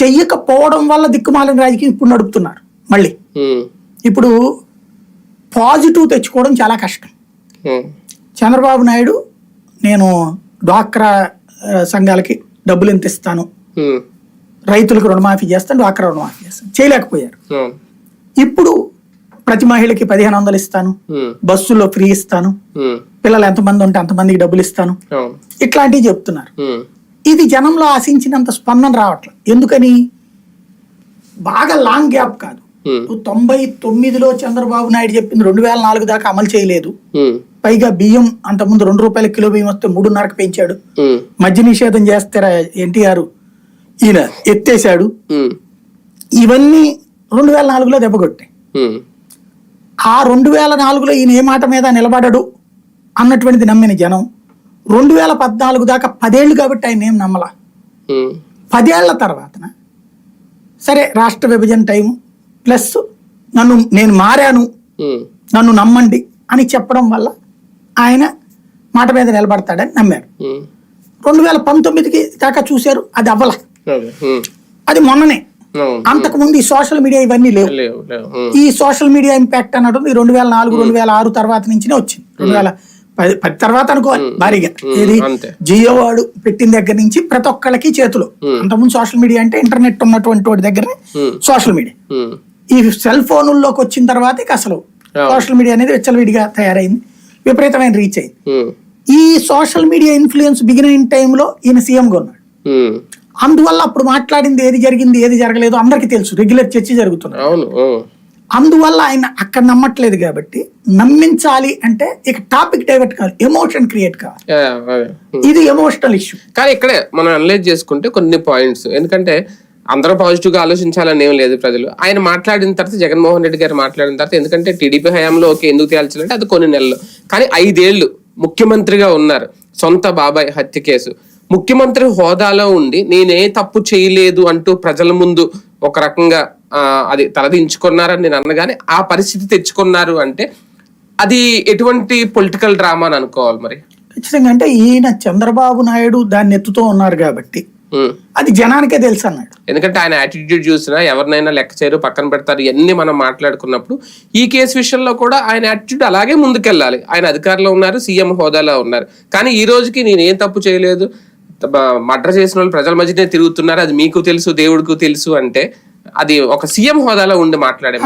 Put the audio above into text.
చెయ్యకపోవడం వల్ల దిక్కుమాలిన రాజకీయం ఇప్పుడు నడుపుతున్నారు మళ్ళీ. ఇప్పుడు పాజిటివ్ తెచ్చుకోవడం చాలా కష్టం. చంద్రబాబు నాయుడు నేను డ్వాక్రా సంఘాలకి డబ్బులు ఎంత ఇస్తాను? రైతులకు రుణమాఫీ చేస్తాను డ్వాక్రా రుణమాఫీ చేస్తాను. చేయలేకపోయారు. ఇప్పుడు ప్రతి మహిళకి పదిహేను వందలు ఇస్తాను. బస్సులో ఫ్రీ ఇస్తాను. పిల్లలు ఎంతమంది ఉంటే అంతమందికి డబ్బులు ఇస్తాను. ఇట్లాంటివి చెప్తున్నారు. ఇది జనంలో ఆశించినంత స్పందన రావట్లేదు ఎందుకని? బాగా లాంగ్ గ్యాప్ కాదు. తొంభై తొమ్మిదిలో చంద్రబాబు నాయుడు చెప్పింది రెండు వేల నాలుగు దాకా అమలు చేయలేదు. పైగా బియ్యం అంతకుముందు రెండు రూపాయల కిలో బియ్యం వస్తే మూడున్నరకు పెంచాడు. మద్య నిషేధం చేస్తారా ఎన్టీఆర్? ఈయన ఎత్తేసాడు ఇవన్నీ రెండు వేల నాలుగులో దెబ్బకొట్టాయి ఆ రెండు వేల నాలుగులో ఈయన ఏ మాట మీద నిలబడడు అన్నటువంటిది నమ్మిన జనం రెండు వేల పద్నాలుగు దాకా పదేళ్ళు కాబట్టి ఆయన ఏం నమ్మలా. పదేళ్ళ తర్వాతన సరే రాష్ట్ర విభజన టైము ప్లస్ నన్ను నేను మారాను నన్ను నమ్మండి అని చెప్పడం వల్ల ఆయన మాట మీద నిలబడతాడని నమ్మారు. రెండు వేల పంతొమ్మిదికి దాకా చూశారు అది అవ్వల. అదే, మొన్ననే. అంతకుముందు ఈ సోషల్ మీడియా ఇవన్నీ లేవు. ఈ సోషల్ మీడియా ఇంపాక్ట్ అన్నట్టు రెండు వేల నాలుగు రెండు వేల ఆరు తర్వాత నుంచినే వచ్చింది. రెండు వేల పది పది తర్వాత అనుకోవాలి భారీగా. ఏది. జియో వాడు పెట్టిన దగ్గర నుంచి ప్రతి ఒక్కళ్ళకి చేతిలో. అంతకుముందు సోషల్ మీడియా అంటే ఇంటర్నెట్ ఉన్నటువంటి వాడి దగ్గర Hmm. Social media. ఈ సెల్ ఫోనుల్లోకి వచ్చిన తర్వాత ఇక అసలు. సోషల్ మీడియా అనేది విచ్చలవిడిగా తయారైంది. విపరీతమైన రీచ్ అయింది. ఈ సోషల్ మీడియా ఇన్ఫ్లుయెన్స్ బిగినింగ్ టైంలో ఈయన సీఎంగా ఉన్నాడు. అందువల్ల అప్పుడు మాట్లాడింది ఏది జరిగింది ఏది జరగలేదు అందరికీ తెలుసు. రెగ్యులర్ చర్చ జరుగుతుంది అందువల్ల ఆయన అక్కడ నమ్మట్లేదు కాబట్టి నమ్మించాలి అంటే ఇక టాపిక్ డైవర్ట్ కావాలి ఎమోషన్ క్రియేట్ కావాలి. ఇది ఎమోషనల్ ఇష్యూ. కానీ ఇక్కడే మనం అనలైజ్ చేసుకుంటే కొన్ని పాయింట్స్. ఎందుకంటే అందరూ పాజిటివ్గా ఆలోచించాలని ఏం లేదు ప్రజలు. ఆయన మాట్లాడిన తర్వాత జగన్మోహన్ రెడ్డి గారు మాట్లాడిన తర్వాత ఎందుకంటే టీడీపీ హయాంలో ఓకే ఎందుకు తేల్చాలంటే అది కొన్ని నెలలు. కానీ ఐదేళ్ళు ముఖ్యమంత్రిగా ఉన్నారు. సొంత బాబాయ్ హత్య కేసు. ముఖ్యమంత్రి హోదాలో ఉండి నేనే తప్పు చేయలేదు అంటూ ప్రజల ముందు ఒక రకంగా అది తలదించుకున్నారని నేను అన్నగానే ఆ పరిస్థితి తెచ్చుకున్నారు అంటే అది ఎటువంటి పొలిటికల్ డ్రామా అని అనుకోవాలి మరి? ఖచ్చితంగా అంటే ఈయన చంద్రబాబు నాయుడు దాన్ని ఎత్తుతూ ఉన్నారు కాబట్టి. అది జనానికే తెలుసు అన్నాడు. ఎందుకంటే ఆయన యాటిట్యూడ్ చూసినా ఎవరినైనా లెక్క చేయరు పక్కన పెడతారు ఇవన్నీ మనం మాట్లాడుకున్నప్పుడు ఈ కేసు విషయంలో కూడా ఆయన యాటిట్యూడ్ అలాగే ముందుకెళ్ళాలి. ఆయన అధికారంలో ఉన్నారు సీఎం హోదాలో ఉన్నారు. కానీ ఈ రోజుకి నేను ఏం తప్పు చేయలేదు? మర్డర్ చేసిన వాళ్ళు ప్రజల మధ్యనే తిరుగుతున్నారు అది మీకు తెలుసు దేవుడికి తెలుసు అంటే అది ఒక సీఎం హోదాలో ఉండి మాట్లాడే